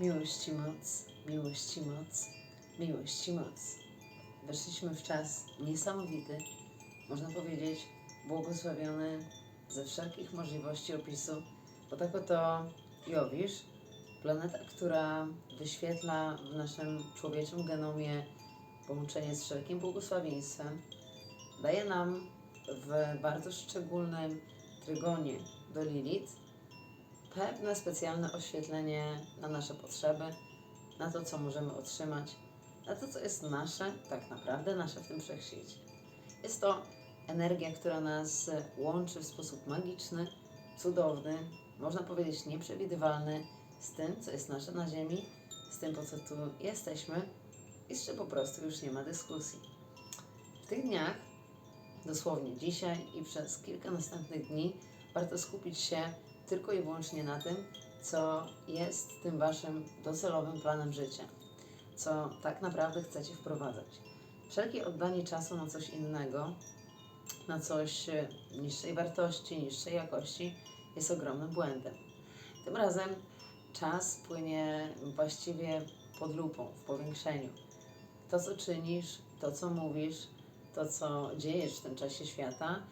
Miłości moc, miłości moc, miłości moc. Weszliśmy w czas niesamowity, można powiedzieć błogosławiony ze wszelkich możliwości opisu, bo tak oto Jowisz, planeta, która wyświetla w naszym człowieczym genomie połączenie z wszelkim błogosławieństwem, daje nam w bardzo szczególnym trygonie do Lilith pewne specjalne oświetlenie na nasze potrzeby, na to, co możemy otrzymać, na to, co jest nasze, tak naprawdę nasze w tym wszechświecie. Jest to energia, która nas łączy w sposób magiczny, cudowny, można powiedzieć nieprzewidywalny z tym, co jest nasze na Ziemi, z tym, po co tu jesteśmy i z czym po prostu już nie ma dyskusji. W tych dniach, dosłownie dzisiaj i przez kilka następnych dni, warto skupić się tylko i wyłącznie na tym, co jest tym waszym docelowym planem życia, co tak naprawdę chcecie wprowadzać. Wszelkie oddanie czasu na coś innego, na coś e, niższej wartości, niższej jakości, jest ogromnym błędem. Tym razem czas płynie właściwie pod lupą, w powiększeniu. To, co czynisz, to, co mówisz, to, co dziejesz w tym czasie świata,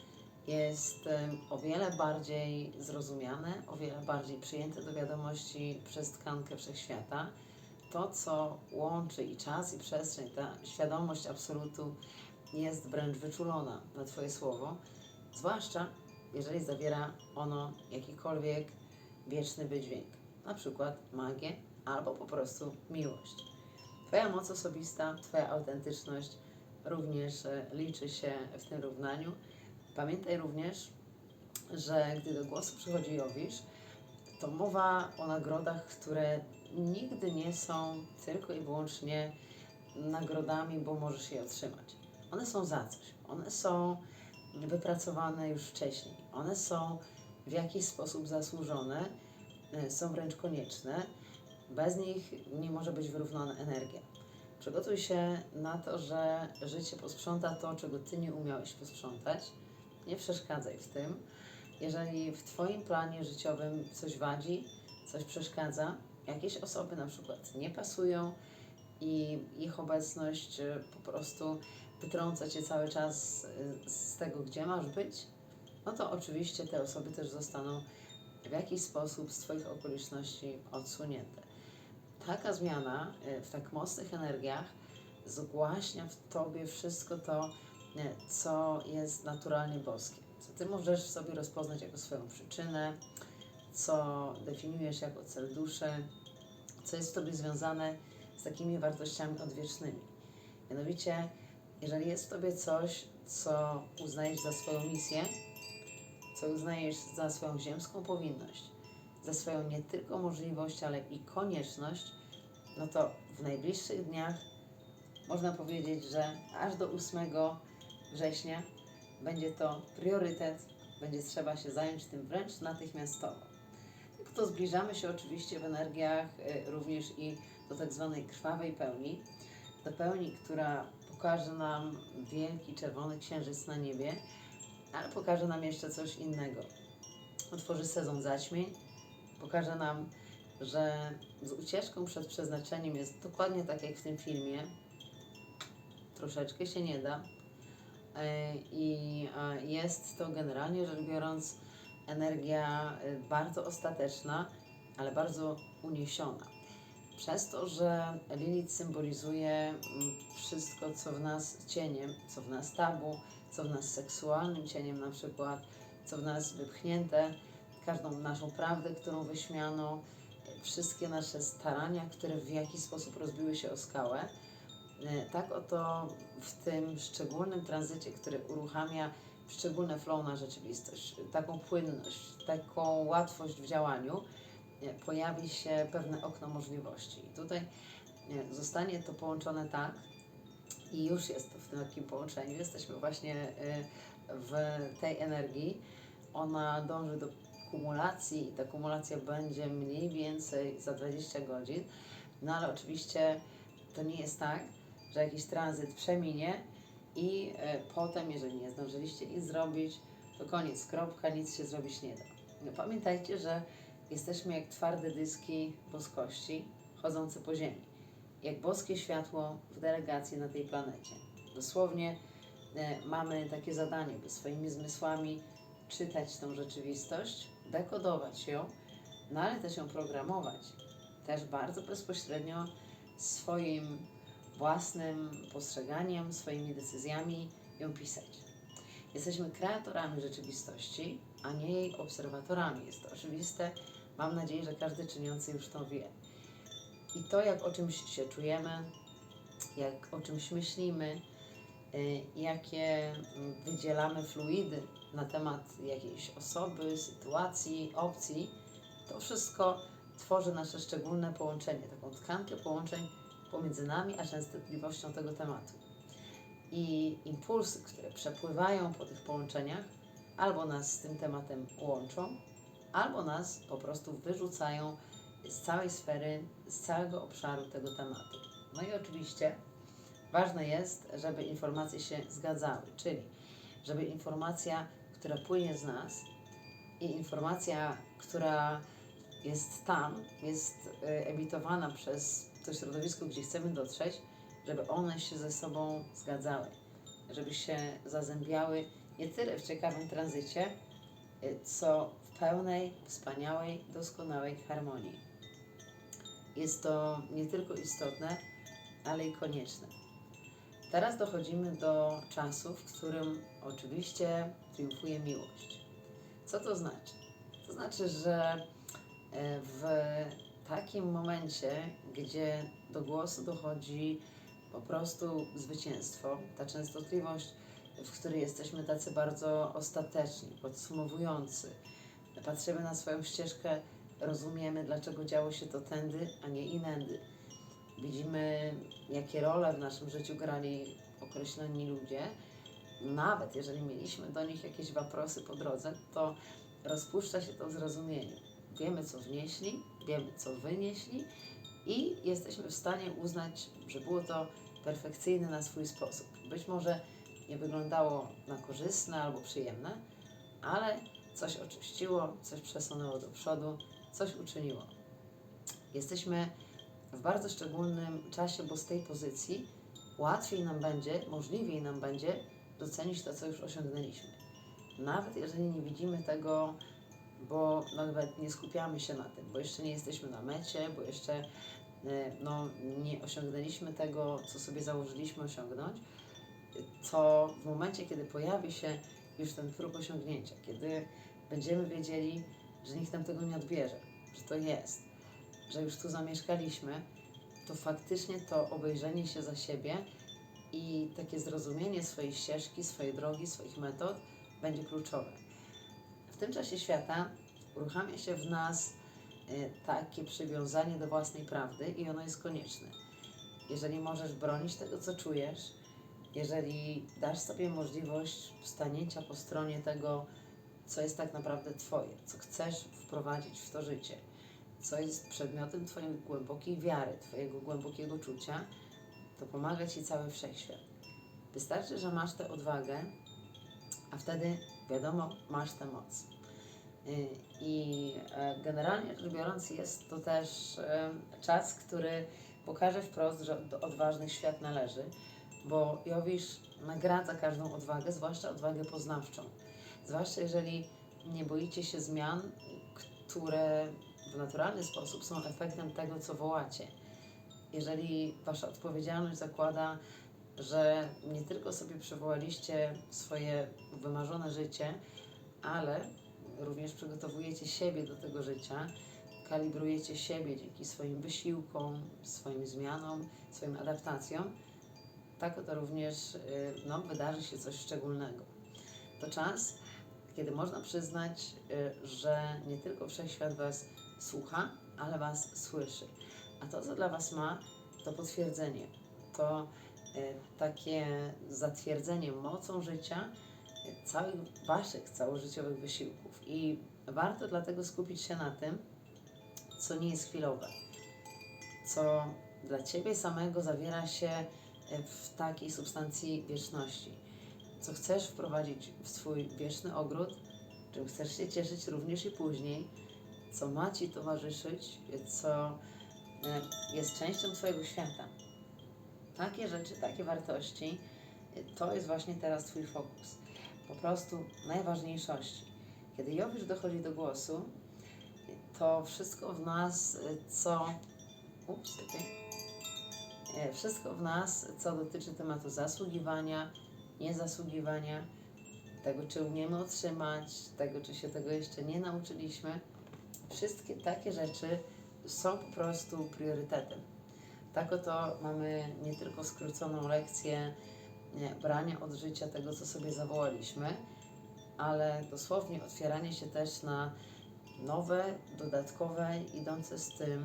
jest o wiele bardziej zrozumiane, o wiele bardziej przyjęte do wiadomości przez tkankę wszechświata. To, co łączy i czas, i przestrzeń, ta świadomość absolutu jest wręcz wyczulona na Twoje słowo, zwłaszcza jeżeli zawiera ono jakikolwiek wieczny wydźwięk, na przykład magię albo po prostu miłość. Twoja moc osobista, Twoja autentyczność również e, liczy się w tym równaniu. Pamiętaj również, że gdy do głosu przychodzi Jowisz, to mowa o nagrodach, które nigdy nie są tylko i wyłącznie nagrodami, bo możesz je otrzymać. One są za coś. One są wypracowane już wcześniej. One są w jakiś sposób zasłużone, e, są wręcz konieczne. Bez nich nie może być wyrównana energia. Przygotuj się na to, że życie posprząta to, czego ty nie umiałeś posprzątać. Nie przeszkadzaj w tym. Jeżeli w Twoim planie życiowym coś wadzi, coś przeszkadza, jakieś osoby na przykład nie pasują i ich obecność e, po prostu wytrąca Cię cały czas e, z tego, gdzie masz być, no to oczywiście te osoby też zostaną w jakiś sposób z Twoich okoliczności odsunięte. Taka zmiana e, w tak mocnych energiach zgłaśnia w Tobie wszystko to, co jest naturalnie boskie, co Ty możesz sobie rozpoznać jako swoją przyczynę, co definiujesz jako cel duszy, co jest w Tobie związane z takimi wartościami odwiecznymi. Mianowicie, jeżeli jest w Tobie coś, co uznajesz za swoją misję, co uznajesz za swoją ziemską powinność, za swoją nie tylko możliwość, ale i konieczność, no to w najbliższych dniach można powiedzieć, że aż do 8 września będzie to priorytet, będzie trzeba się zająć tym wręcz natychmiastowo. Tak to zbliżamy się oczywiście w energiach y, również i do tak zwanej krwawej pełni, do pełni, która pokaże nam wielki czerwony księżyc na niebie, ale pokaże nam jeszcze coś innego. Otworzy sezon zaćmień, pokaże nam, że z ucieczką przed przeznaczeniem jest dokładnie tak jak w tym filmie. Troszeczkę się nie da. E, I e, jest to generalnie rzecz biorąc energia e, bardzo ostateczna, ale bardzo uniesiona. Przez to, że Lilith symbolizuje mm, wszystko, co w nas cieniem, co w nas tabu, co w nas seksualnym cieniem na przykład, co w nas wypchnięte, każdą naszą prawdę, którą wyśmiano, wszystkie nasze starania, które w jakiś sposób rozbiły się o skałę. E, Tak oto w tym szczególnym tranzycie, który uruchamia szczególne flow na rzeczywistość, taką płynność, taką łatwość w działaniu, e, pojawi się pewne okno możliwości. I tutaj e, zostanie to połączone tak, i już jest to w takim połączeniu. Jesteśmy właśnie w tej energii. Ona dąży do kumulacji i ta kumulacja będzie mniej więcej za 20 godzin. No ale oczywiście to nie jest tak, że jakiś tranzyt przeminie i e, potem, jeżeli nie zdążyliście nic zrobić, to koniec, kropka, nic się zrobić nie da. No, pamiętajcie, że jesteśmy jak twarde dyski boskości, chodzące po ziemi. Jak boskie światło w delegacji na tej planecie. Dosłownie e, mamy takie zadanie, by swoimi zmysłami czytać tą rzeczywistość, dekodować ją, no ale też ją programować. Też bardzo bezpośrednio swoim własnym postrzeganiem, swoimi decyzjami ją pisać. Jesteśmy kreatorami rzeczywistości, a nie jej obserwatorami. Jest to oczywiste. Mam nadzieję, że każdy czyniący już to wie. I to, jak o czymś się czujemy, jak o czymś myślimy, y, jakie wydzielamy fluidy na temat jakiejś osoby, sytuacji, opcji, to wszystko tworzy nasze szczególne połączenie, taką tkankę połączeń pomiędzy nami a częstotliwością tego tematu. I impulsy, które przepływają po tych połączeniach, albo nas z tym tematem łączą, albo nas po prostu wyrzucają z całej sfery, z całego obszaru tego tematu. No i oczywiście ważne jest, żeby informacje się zgadzały, czyli żeby informacja, która płynie z nas i informacja, która jest tam, jest y, emitowana przez to środowisko, gdzie chcemy dotrzeć, żeby one się ze sobą zgadzały, żeby się zazębiały nie tyle w ciekawym tranzycie, y, co w pełnej, wspaniałej, doskonałej harmonii. Jest to nie tylko istotne, ale i konieczne. Teraz dochodzimy do czasu, w którym oczywiście triumfuje miłość. Co to znaczy? To znaczy, że e, w takim momencie, gdzie do głosu dochodzi po prostu zwycięstwo, ta częstotliwość, w której jesteśmy tacy bardzo ostateczni, podsumowujący, patrzymy na swoją ścieżkę, rozumiemy, dlaczego działo się to tędy, a nie inędy. Widzimy, jakie role w naszym życiu grali określeni ludzie. Nawet jeżeli mieliśmy do nich jakieś waprosy po drodze, to rozpuszcza się to w zrozumieniu. Wiemy, co wnieśli, wiemy, co wynieśli i jesteśmy w stanie uznać, że było to perfekcyjne na swój sposób. Być może nie wyglądało na korzystne albo przyjemne, ale coś oczyściło, coś przesunęło do przodu, coś uczyniło. Jesteśmy w bardzo szczególnym czasie, bo z tej pozycji łatwiej nam będzie, możliwiej nam będzie docenić to, co już osiągnęliśmy. Nawet jeżeli nie widzimy tego, bo nawet nie skupiamy się na tym, bo jeszcze nie jesteśmy na mecie, bo jeszcze e, no, nie osiągnęliśmy tego, co sobie założyliśmy osiągnąć, to w momencie, kiedy pojawi się już ten próg osiągnięcia, kiedy będziemy wiedzieli, że nikt nam tego nie odbierze, że to jest, że już tu zamieszkaliśmy, to faktycznie to obejrzenie się za siebie i takie zrozumienie swojej ścieżki, swojej drogi, swoich metod będzie kluczowe. Tym czasie świata uruchamia się w nas y, takie przywiązanie do własnej prawdy i ono jest konieczne. Jeżeli możesz bronić tego, co czujesz, jeżeli dasz sobie możliwość stanięcia po stronie tego, co jest tak naprawdę Twoje, co chcesz wprowadzić w to życie, co jest przedmiotem Twojej głębokiej wiary, Twojego głębokiego czucia, to pomaga Ci cały wszechświat. Wystarczy, że masz tę odwagę, a wtedy, wiadomo, masz tę moc. Y, I e, generalnie rzecz biorąc, jest to też e, czas, który pokaże wprost, że do odważnych świat należy, bo Jowisz nagradza każdą odwagę, zwłaszcza odwagę poznawczą. Zwłaszcza jeżeli nie boicie się zmian, które w naturalny sposób są efektem tego, co wołacie. Jeżeli wasza odpowiedzialność zakłada, że nie tylko sobie przywołaliście swoje wymarzone życie, ale również przygotowujecie siebie do tego życia, kalibrujecie siebie dzięki swoim wysiłkom, swoim zmianom, swoim adaptacjom, tak to również y, no, wydarzy się coś szczególnego. To czas, kiedy można przyznać, y, że nie tylko wszechświat Was słucha, ale Was słyszy. A to, co dla Was ma, to potwierdzenie, to takie zatwierdzenie mocą życia y, całych Waszych całożyciowych wysiłków. I warto dlatego skupić się na tym, co nie jest chwilowe, co dla Ciebie samego zawiera się w takiej substancji wieczności co chcesz wprowadzić w swój wieczny ogród, czym chcesz się cieszyć również i później, co ma Ci towarzyszyć, co e, jest częścią Twojego świata. Takie rzeczy, takie wartości, to jest właśnie teraz Twój fokus. Po prostu najważniejszości. Kiedy Jowisz dochodzi do głosu, to wszystko w nas, co. Ups, okej. E, Wszystko w nas, co dotyczy tematu zasługiwania, niezasługiwania, tego, czy umiemy otrzymać, tego, czy się tego jeszcze nie nauczyliśmy, wszystkie takie rzeczy są po prostu priorytetem. Tak oto mamy nie tylko skróconą lekcję brania od życia tego, co sobie zawołaliśmy, ale dosłownie otwieranie się też na nowe, dodatkowe, idące z tym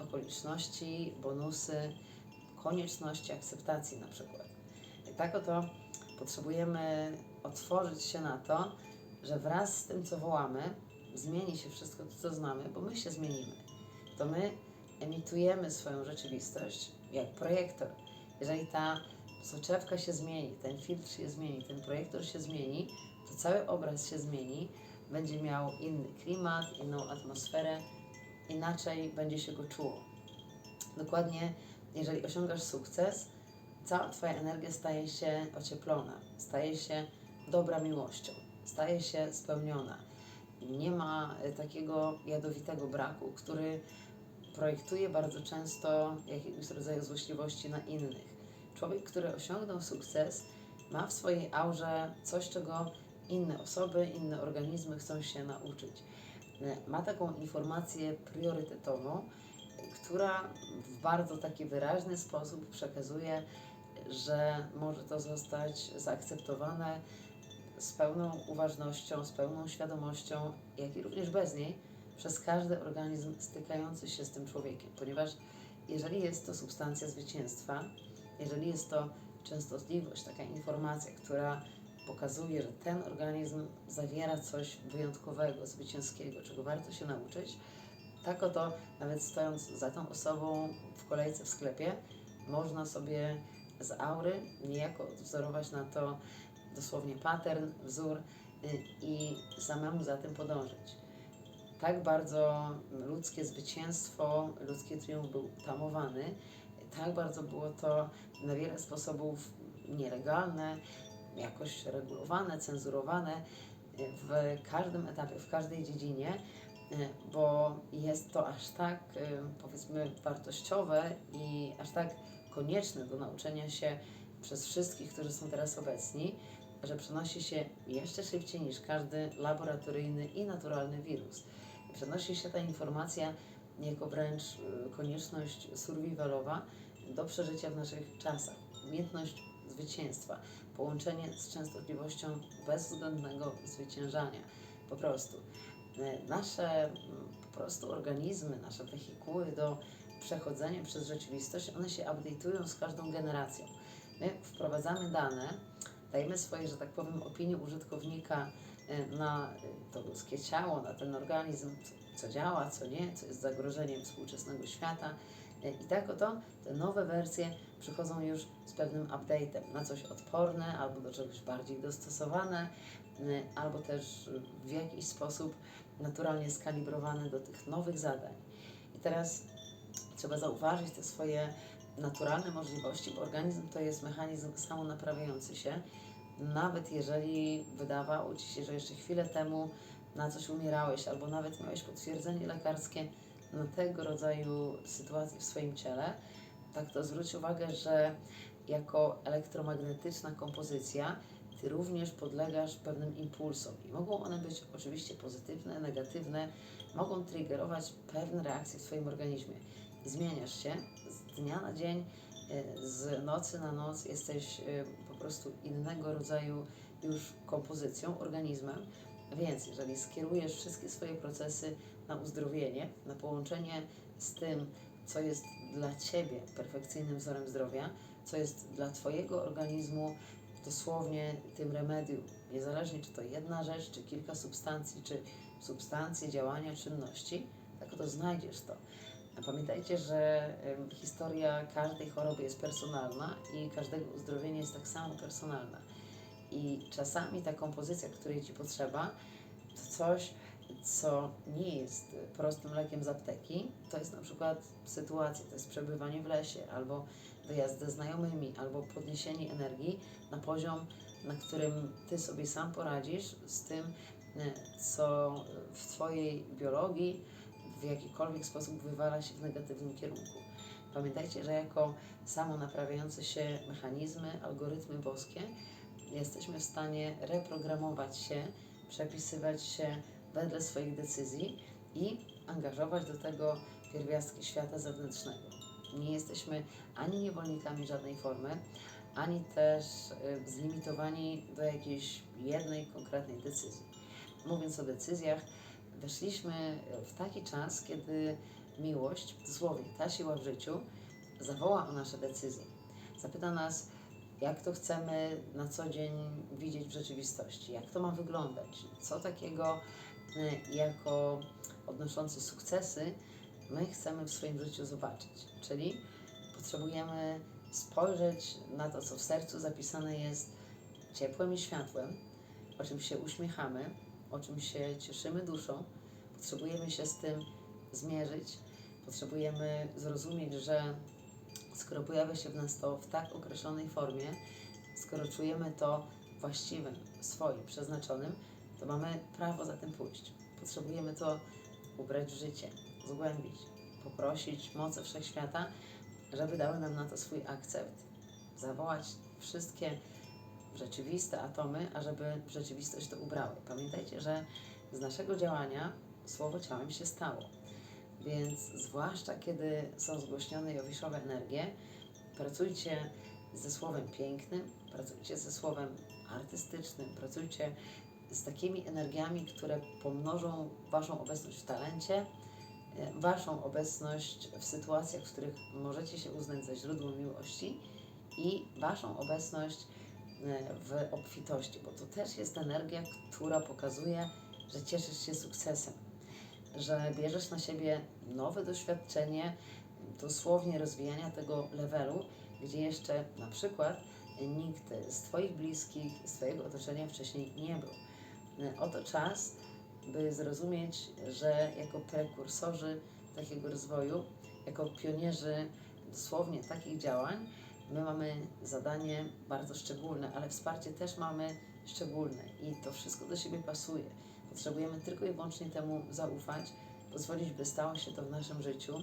okoliczności, bonusy, konieczności akceptacji na przykład. I tak oto potrzebujemy otworzyć się na to, że wraz z tym, co wołamy, zmieni się wszystko to, co znamy, bo my się zmienimy. To my emitujemy swoją rzeczywistość jak projektor. Jeżeli ta soczewka się zmieni, ten filtr się zmieni, ten projektor się zmieni, to cały obraz się zmieni, będzie miał inny klimat, inną atmosferę, inaczej będzie się go czuło. Dokładnie, jeżeli osiągasz sukces, cała Twoja energia staje się ocieplona, staje się dobra miłością, staje się spełniona. Nie ma e, takiego jadowitego braku, który projektuje bardzo często jakiegoś rodzaju złośliwości na innych. Człowiek, który osiągnął sukces, ma w swojej aurze coś, czego inne osoby, inne organizmy chcą się nauczyć. Ma taką informację priorytetową, która w bardzo taki wyraźny sposób przekazuje, że może to zostać zaakceptowane z pełną uważnością, z pełną świadomością, jak i również bez niej, przez każdy organizm stykający się z tym człowiekiem, ponieważ jeżeli jest to substancja zwycięstwa, jeżeli jest to częstotliwość, taka informacja, która pokazuje, że ten organizm zawiera coś wyjątkowego, zwycięskiego, czego warto się nauczyć, tak oto, nawet stojąc za tą osobą w kolejce w sklepie, można sobie z aury niejako odwzorować na to dosłownie pattern, wzór y, i samemu za tym podążyć. Tak bardzo ludzkie zwycięstwo, ludzki triumf był tamowany, tak bardzo było to na wiele sposobów nielegalne, jakoś regulowane, cenzurowane w każdym etapie, w każdej dziedzinie, bo jest to aż tak, powiedzmy, wartościowe i aż tak konieczne do nauczenia się przez wszystkich, którzy są teraz obecni, że przenosi się jeszcze szybciej niż każdy laboratoryjny i naturalny wirus. Przenosi się ta informacja jako wręcz y, konieczność survivalowa do przeżycia w naszych czasach. Umiejętność zwycięstwa, połączenie z częstotliwością bezwzględnego zwyciężania. Po prostu. Y, Nasze mm, po prostu organizmy, nasze wehikuły do przechodzenia przez rzeczywistość, one się update'ują z każdą generacją. My wprowadzamy dane, dajemy swoje, że tak powiem, opinie użytkownika na y, to ludzkie ciało, na ten organizm, co, działa, co nie, co jest zagrożeniem współczesnego świata. Y, I tak oto te nowe wersje przychodzą już z pewnym update'em, na coś odporne albo do czegoś bardziej dostosowane, y, albo też w jakiś sposób naturalnie skalibrowane do tych nowych zadań. I teraz trzeba zauważyć te swoje naturalne możliwości, bo organizm to jest mechanizm samonaprawiający się. Nawet jeżeli wydawało Ci się, że jeszcze chwilę temu na coś umierałeś, albo nawet miałeś potwierdzenie lekarskie na tego rodzaju sytuacji w swoim ciele, tak to zwróć uwagę, że jako elektromagnetyczna kompozycja Ty również podlegasz pewnym impulsom i mogą one być oczywiście pozytywne, negatywne, mogą triggerować pewne reakcje w Twoim organizmie. Zmieniasz się z dnia na dzień, y, z nocy na noc, jesteś po prostu innego rodzaju już kompozycją, organizmem, więc jeżeli skierujesz wszystkie swoje procesy na uzdrowienie, na połączenie z tym, co jest dla Ciebie perfekcyjnym wzorem zdrowia, co jest dla Twojego organizmu dosłownie tym remedium, niezależnie czy to jedna rzecz, czy kilka substancji, czy substancje, działania, czynności, tak oto znajdziesz to. Pamiętajcie, że historia każdej choroby jest personalna i każdego uzdrowienia jest tak samo personalna. I czasami ta kompozycja, której Ci potrzeba, to coś, co nie jest prostym lekiem z apteki, to jest na przykład sytuacja, to jest przebywanie w lesie, albo wyjazd ze znajomymi, albo podniesienie energii na poziom, na którym ty sobie sam poradzisz z tym, e, co w twojej biologii w jakikolwiek sposób wywala się w negatywnym kierunku. Pamiętajcie, że jako samo naprawiające się mechanizmy, algorytmy boskie, jesteśmy w stanie reprogramować się, przepisywać się wedle swoich decyzji i angażować do tego pierwiastki świata zewnętrznego. Nie jesteśmy ani niewolnikami żadnej formy, ani też zlimitowani do jakiejś jednej konkretnej decyzji. Mówiąc o decyzjach, weszliśmy w taki czas, kiedy miłość, dosłownie ta siła w życiu, zawoła o nasze decyzje. Zapyta nas, jak to chcemy na co dzień widzieć w rzeczywistości, jak to ma wyglądać, co takiego y, jako odnoszący sukcesy my chcemy w swoim życiu zobaczyć. Czyli potrzebujemy spojrzeć na to, co w sercu zapisane jest ciepłem i światłem, o czym się uśmiechamy, o czym się cieszymy duszą. Potrzebujemy się z tym zmierzyć, potrzebujemy zrozumieć, że skoro pojawia się w nas to w tak określonej formie, skoro czujemy to właściwym, swoim, przeznaczonym, to mamy prawo za tym pójść. Potrzebujemy to ubrać w życie, zgłębić, poprosić moce wszechświata, żeby dały nam na to swój akcept, zawołać wszystkie rzeczywiste atomy, ażeby rzeczywistość to ubrały. Pamiętajcie, że z naszego działania słowo ciałem się stało. Więc zwłaszcza kiedy są zgłośnione jowiszowe energie, pracujcie ze słowem pięknym, pracujcie ze słowem artystycznym, pracujcie z takimi energiami, które pomnożą Waszą obecność w talencie, e, Waszą obecność w sytuacjach, w których możecie się uznać za źródło miłości i Waszą obecność w obfitości, bo to też jest energia, która pokazuje, że cieszysz się sukcesem, że bierzesz na siebie nowe doświadczenie, dosłownie rozwijania tego levelu, gdzie jeszcze na przykład nikt z Twoich bliskich, z Twojego otoczenia wcześniej nie był. Oto czas, by zrozumieć, że jako prekursorzy takiego rozwoju, jako pionierzy dosłownie takich działań, my mamy zadanie bardzo szczególne, ale wsparcie też mamy szczególne i to wszystko do siebie pasuje. Potrzebujemy tylko i wyłącznie temu zaufać, pozwolić, by stało się to w naszym życiu,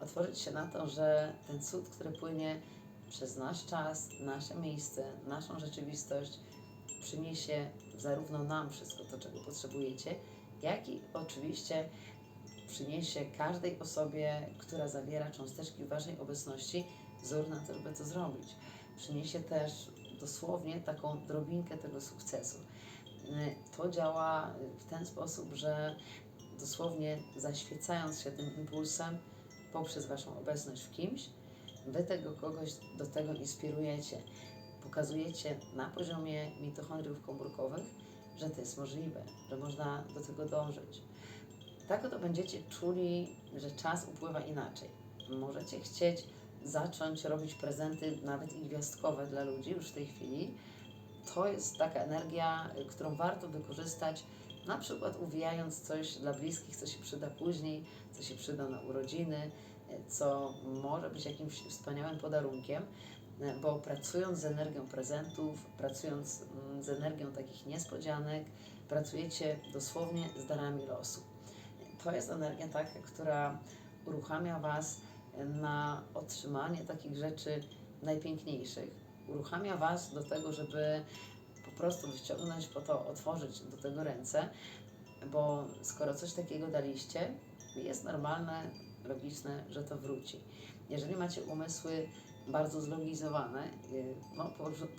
otworzyć się na to, że ten cud, który płynie przez nasz czas, nasze miejsce, naszą rzeczywistość, przyniesie zarówno nam wszystko to, czego potrzebujecie, jak i oczywiście przyniesie każdej osobie, która zawiera cząsteczki Waszej obecności, wzór na to, to zrobić. Przyniesie też dosłownie taką drobinkę tego sukcesu. To działa w ten sposób, że dosłownie zaświecając się tym impulsem poprzez Waszą obecność w kimś, Wy tego kogoś do tego inspirujecie. Pokazujecie na poziomie mitochondriów komórkowych, że to jest możliwe, że można do tego dążyć. Tak oto będziecie czuli, że czas upływa inaczej. Możecie chcieć zacząć robić prezenty, nawet i gwiazdkowe dla ludzi już w tej chwili. To jest taka energia, którą warto wykorzystać, na przykład uwijając coś dla bliskich, co się przyda później, co się przyda na urodziny, co może być jakimś wspaniałym podarunkiem, bo pracując z energią prezentów, pracując mm, z energią takich niespodzianek, pracujecie dosłownie z darami losu. To jest energia taka, która uruchamia Was na otrzymanie takich rzeczy najpiękniejszych. Uruchamia Was do tego, żeby po prostu wyciągnąć po to, otworzyć do tego ręce, bo skoro coś takiego daliście, jest normalne, logiczne, że to wróci. Jeżeli macie umysły bardzo zlogizowane, y, no,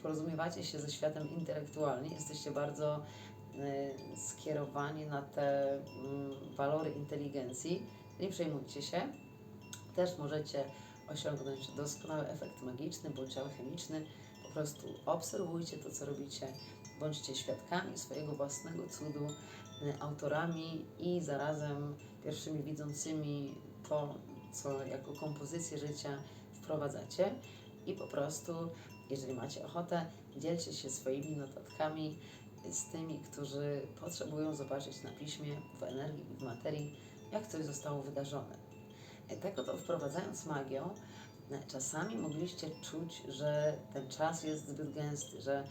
porozumiewacie się ze światem intelektualnie, jesteście bardzo y, skierowani na te y, walory inteligencji, nie przejmujcie się. Też możecie osiągnąć doskonały efekt magiczny bądź alchemiczny. Po prostu obserwujcie to, co robicie, bądźcie świadkami swojego własnego cudu, y, autorami i zarazem pierwszymi widzącymi to, co jako kompozycję życia wprowadzacie i po prostu, jeżeli macie ochotę, dzielcie się swoimi notatkami z tymi, którzy potrzebują zobaczyć na piśmie, w energii i w materii, jak coś zostało wydarzone. Tak oto wprowadzając magię, e, czasami mogliście czuć, że ten czas jest zbyt gęsty, że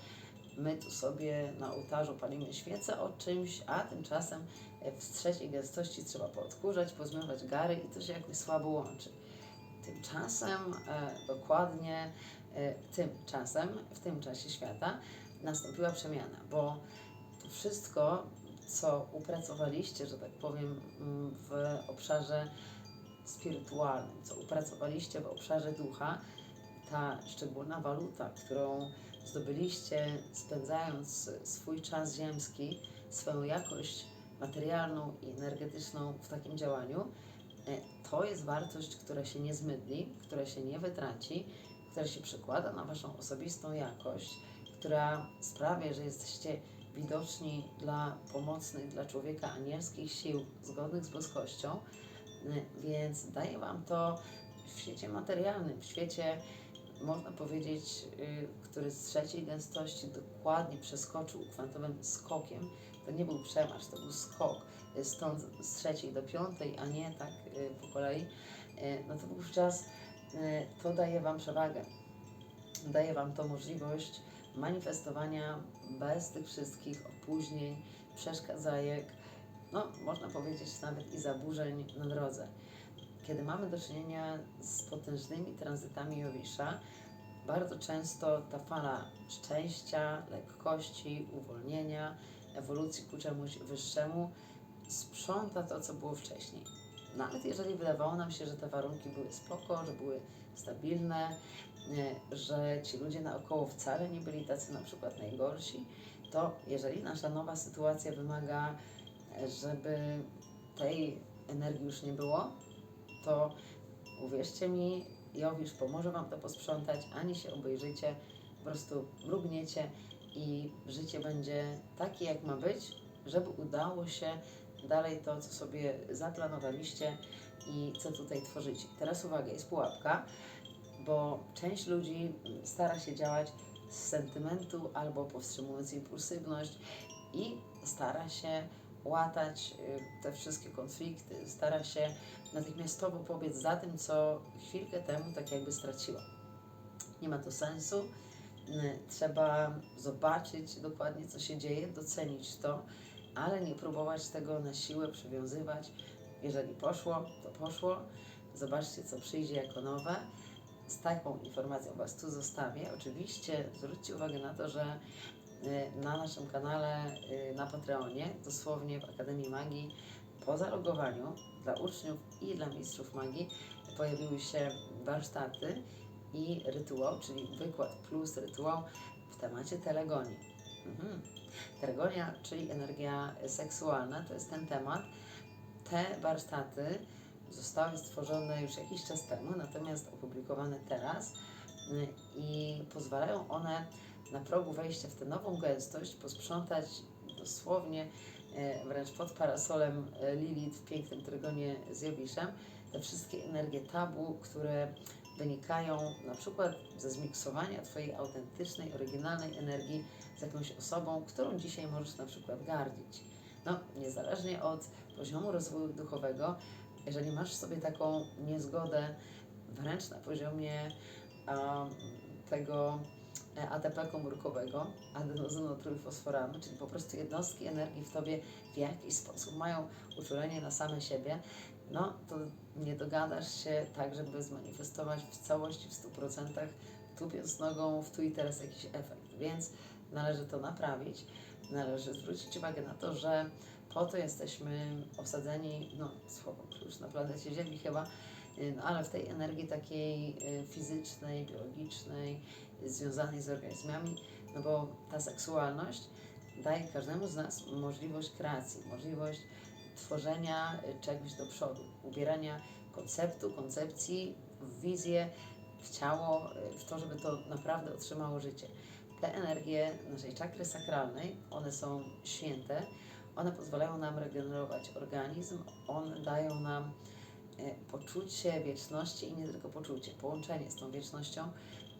my tu sobie na ołtarzu palimy świecę o czymś, a tymczasem e, w trzeciej gęstości trzeba poodkurzać, pozmywać gary i to się jakoś słabo łączy. Tymczasem, e, dokładnie e, tymczasem, w tym czasie świata nastąpiła przemiana, bo to wszystko, co upracowaliście, że tak powiem, mm, w obszarze spirytualnym, co upracowaliście w obszarze ducha, ta szczególna waluta, którą zdobyliście spędzając swój czas ziemski, swoją jakość materialną i energetyczną w takim działaniu, e, to jest wartość, która się nie zmydli, która się nie wytraci, która się przekłada na Waszą osobistą jakość, która sprawia, że jesteście widoczni dla pomocnych dla człowieka anielskich sił zgodnych z boskością, więc daje Wam to w świecie materialnym, w świecie, można powiedzieć, y, który z trzeciej gęstości dokładnie przeskoczył kwantowym skokiem. To nie był przemarsz, to był skok y, stąd z trzeciej do piątej, a nie tak y, po kolei. No to wówczas to daje Wam przewagę. Daje Wam to możliwość manifestowania bez tych wszystkich opóźnień, przeszkadzajek, no można powiedzieć nawet i zaburzeń na drodze. Kiedy mamy do czynienia z potężnymi tranzytami Jowisza, bardzo często ta fala szczęścia, lekkości, uwolnienia, ewolucji ku czemuś wyższemu sprząta to, co było wcześniej. Nawet jeżeli wydawało nam się, że te warunki były spoko, że były stabilne, e, że ci ludzie naokoło wcale nie byli tacy na przykład najgorsi, to jeżeli nasza nowa sytuacja wymaga żeby tej energii już nie było, to uwierzcie mi, Jowisz pomoże Wam to posprzątać, ani się obejrzycie, po prostu mrugniecie i życie będzie takie, jak ma być, żeby udało się dalej to, co sobie zaplanowaliście i co tutaj tworzycie. Teraz uwaga, jest pułapka, bo część ludzi stara się działać z sentymentu albo powstrzymując impulsywność i stara się łatać y, te wszystkie konflikty, stara się natychmiastowo pobiec za tym, co chwilkę temu tak jakby straciła. Nie ma to sensu. Y, Trzeba zobaczyć dokładnie, co się dzieje, docenić to, ale nie próbować tego na siłę przywiązywać. Jeżeli poszło, to poszło. Zobaczcie, co przyjdzie jako nowe. Z taką informacją Was tu zostawię. Oczywiście zwróćcie uwagę na to, że na naszym kanale y, na Patreonie, dosłownie w Akademii Magii, po zalogowaniu dla uczniów i dla mistrzów magii pojawiły się warsztaty i rytuał, czyli wykład plus rytuał w temacie telegonii. Mhm. Telegonia, czyli energia seksualna, to jest ten temat. Te warsztaty zostały stworzone już jakiś czas temu, natomiast opublikowane teraz y, i pozwalają one na progu wejścia w tę nową gęstość posprzątać dosłownie e, wręcz pod parasolem e, Lilith w pięknym trygonie z Jowiszem te wszystkie energie tabu, które wynikają na przykład ze zmiksowania Twojej autentycznej, oryginalnej energii z jakąś osobą, którą dzisiaj możesz na przykład gardzić. No, niezależnie od poziomu rozwoju duchowego, jeżeli masz w sobie taką niezgodę wręcz na poziomie tego ATP komórkowego, adenozynotrójfosforanu, czyli po prostu jednostki energii w Tobie w jakiś sposób mają uczulenie na same siebie, no to nie dogadasz się tak, żeby zmanifestować w całości, w 100%, tupiąc nogą w tu i teraz jakiś efekt. Więc należy to naprawić. Należy zwrócić uwagę na to, że po to jesteśmy osadzeni, no słowo klucz na planecie Ziemi chyba, no, ale w tej energii takiej y, fizycznej, biologicznej, y, związanej z organizmami, no bo ta seksualność daje każdemu z nas możliwość kreacji, możliwość tworzenia y, czegoś do przodu, ubierania konceptu, koncepcji w wizję, w ciało, y, w to, żeby to naprawdę otrzymało życie. Te energie naszej czakry sakralnej, one są święte, one pozwalają nam regenerować organizm, one dają nam poczucie wieczności i nie tylko poczucie, połączenie z tą wiecznością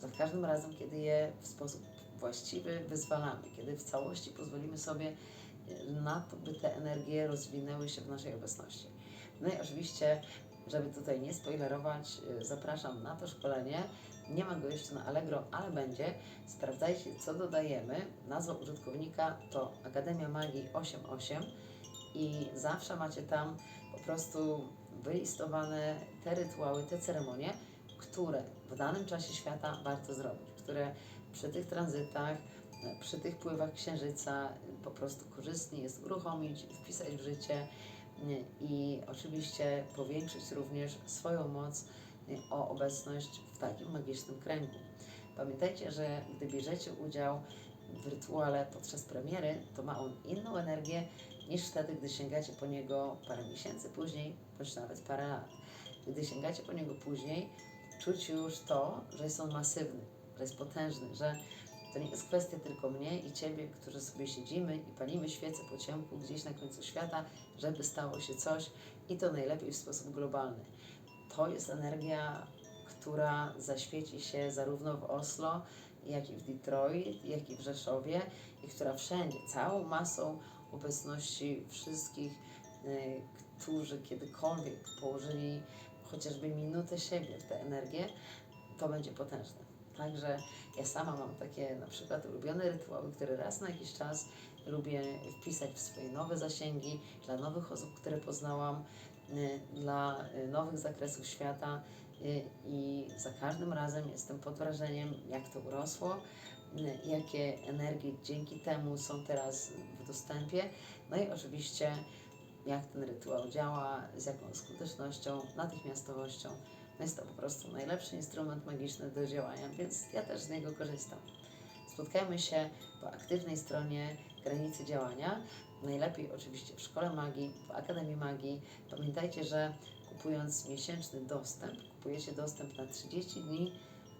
za każdym razem, kiedy je w sposób właściwy wyzwalamy, kiedy w całości pozwolimy sobie e, na to, by te energie rozwinęły się w naszej obecności. No i oczywiście, żeby tutaj nie spoilerować, e, zapraszam na to szkolenie. Nie ma go jeszcze na Allegro, ale będzie. Sprawdzajcie, co dodajemy. Nazwa użytkownika to Akademia Magii 88 i zawsze macie tam po prostu wylistowane te rytuały, te ceremonie, które w danym czasie świata warto zrobić, które przy tych tranzytach, przy tych pływach księżyca po prostu korzystnie jest uruchomić, wpisać w życie i oczywiście powiększyć również swoją moc o obecność w takim magicznym kręgu. Pamiętajcie, że gdy bierzecie udział w rytuale podczas premiery, to ma on inną energię niż wtedy, gdy sięgacie po niego parę miesięcy później, bądź nawet parę lat. Gdy sięgacie po niego później, czuć już to, że jest on masywny, że jest potężny, że to nie jest kwestia tylko mnie i Ciebie, którzy sobie siedzimy i palimy świece po ciemku gdzieś na końcu świata, żeby stało się coś i to najlepiej w sposób globalny. To jest energia, która zaświeci się zarówno w Oslo, jak i w Detroit, jak i w Rzeszowie i która wszędzie, całą masą obecności wszystkich, y, którzy kiedykolwiek położyli chociażby minutę siebie w tę energię, to będzie potężne. Także ja sama mam takie na przykład ulubione rytuały, które raz na jakiś czas lubię wpisać w swoje nowe zasięgi, dla nowych osób, które poznałam, y, dla y, nowych zakresów świata i za każdym razem jestem pod wrażeniem, jak to urosło, jakie energie dzięki temu są teraz w dostępie, no i oczywiście jak ten rytuał działa, z jaką skutecznością, natychmiastowością. No jest to po prostu najlepszy instrument magiczny do działania, więc ja też z niego korzystam. Spotkajmy się po aktywnej stronie granicy działania. Najlepiej oczywiście w Szkole Magii, w Akademii Magii. Pamiętajcie, że kupując miesięczny dostęp, kupujecie dostęp na 30 dni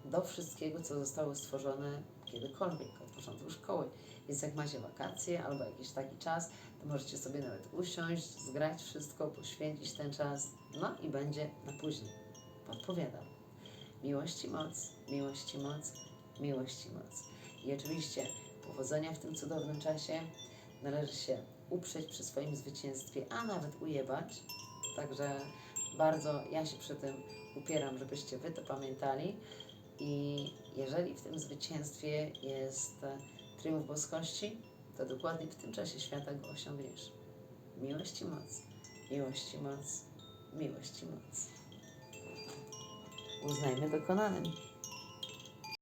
do wszystkiego, co zostało stworzone kiedykolwiek od początku szkoły. Więc jak macie wakacje albo jakiś taki czas, to możecie sobie nawet usiąść, zgrać wszystko, poświęcić ten czas, no i będzie na później. Podpowiadam. Miłości moc, miłości moc, miłości moc. I oczywiście powodzenia w tym cudownym czasie. Należy się uprzeć przy swoim zwycięstwie, a nawet ujebać. Także bardzo ja się przy tym upieram, żebyście Wy to pamiętali. I jeżeli w tym zwycięstwie jest e, triumf boskości, to dokładnie w tym czasie świata go osiągniesz. Miłości moc, miłości moc, miłości moc. Uznajmy dokonanym.